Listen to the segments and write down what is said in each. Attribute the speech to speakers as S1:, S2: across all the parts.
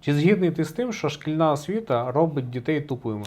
S1: Чи згідний ти з тим, що шкільна освіта робить дітей тупими?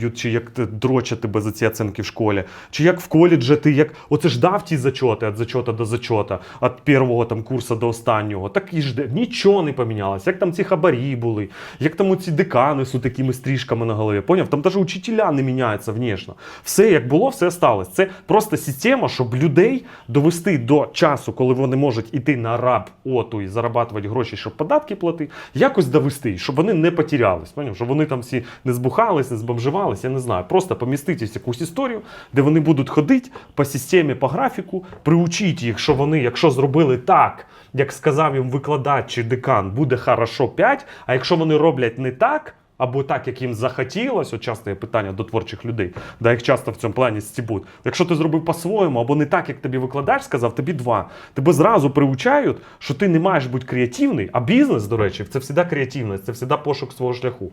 S2: б'ють, чи як дрочать тебе за ці оценки в школі, чи як в коледжі ти як оце ж дав ті зачоти від зачота до зачота, від першого там курсу до останнього. Так і ж нічого не помінялося. Як там ці хабарі були, як там оці декани з такими стрижками на голові. Поняв? Там навіть учителя не міняються внешне. Все як було, все сталося. Це просто система, щоб людей довести до часу, коли вони можуть іти на раб оту і зарабатувати гроші, щоб податки платити, якось довести, щоб вони не потерялись. Поняв? Щоб вони там всі не збухались, не збомживались, я не знаю. Просто поміститись якусь історію, де вони будуть ходити по системі, по графіку, приучіть їх, що вони, якщо зробили так, як сказав їм викладач чи декан, буде хорошо 5, а якщо вони роблять не так. Або так, як їм захотілося, от часто є питання до творчих людей, да їх часто в цьому плані стібуть. Якщо ти зробив по-своєму, або не так, як тобі викладач сказав, тобі два. Тебе зразу приучають, що ти не маєш бути креативний, а бізнес, до речі, це завжди креативність, це завжди пошук свого шляху.